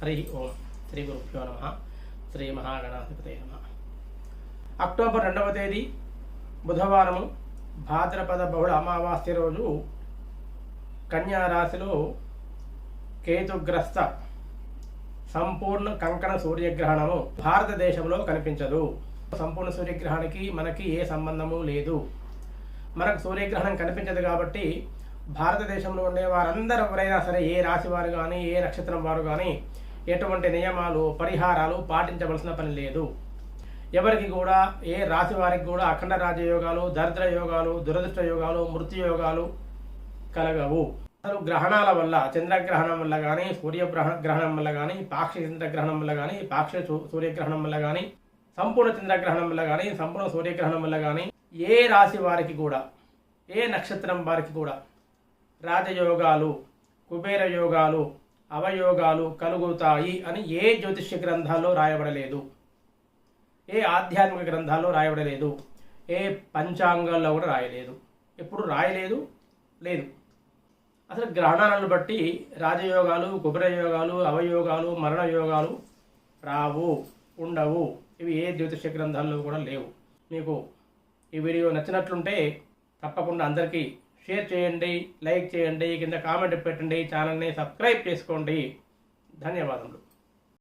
హరి ఓం శ్రీ గురుభ్యో నమ శ్రీ మహాగణాధిపతి నమ అక్టోబర్ రెండవ తేదీ బుధవారము భాద్రపద బహుళ అమావాస్య రోజు కన్యారాశిలో కేతుగ్రస్త సంపూర్ణ కంకణ సూర్యగ్రహణము భారతదేశంలో కనిపించదు. సంపూర్ణ సూర్యగ్రహణానికి మనకి ఏ సంబంధము లేదు. మనకు సూర్యగ్రహణం కనిపించదు కాబట్టి భారతదేశంలో ఉండే వారందరూ ఎవరైనా సరే ఏ రాశి వారు కానీ ఏ నక్షత్రం వారు కానీ ఎటువంటి నియమాలు పరిహారాలు పాటించవలసిన పని లేదు. ఎవరికి కూడా ఏ రాశి వారికి కూడా అఖండ రాజయోగాలు దరిద్ర యోగాలు దురదృష్ట యోగాలు మృత్యు యోగాలు కలగవు. అసలు గ్రహణాల వల్ల చంద్రగ్రహణం వల్ల కానీ సూర్యగ్రహ గ్రహణం వల్ల కానీ పాక్షిక చంద్రగ్రహణం వల్ల కానీ పాక్షిక సూ- సూర్యగ్రహణం వల్ల కానీ సంపూర్ణ చంద్రగ్రహణం వల్ల కానీ సంపూర్ణ సూర్యగ్రహణం వల్ల కానీ ఏ రాశి వారికి కూడా ఏ నక్షత్రం వారికి కూడా రాజయోగాలు కుబేర యోగాలు అవయోగాలు కలుగుతాయి అని ఏ జ్యోతిష్య గ్రంథాల్లో రాయబడలేదు. ఏ ఆధ్యాత్మిక గ్రంథాల్లో రాయబడలేదు. ఏ పంచాంగాల్లో కూడా రాయలేదు. ఎప్పుడు రాయలేదు? లేదు. అసలు గ్రహణాలను బట్టి రాజయోగాలు కుబరయోగాలు అవయోగాలు మరణయోగాలు రావు ఉండవు. ఇవి ఏ జ్యోతిష్య గ్రంథాల్లో కూడా లేవు. మీకు ఈ వీడియో నచ్చినట్లుంటే తప్పకుండా అందరికీ షేర్ చేయండి లైక్ చేయండి కింద కామెంట్ పెట్టండి ఛానల్ని సబ్స్క్రైబ్ చేసుకోండి. ధన్యవాదములు.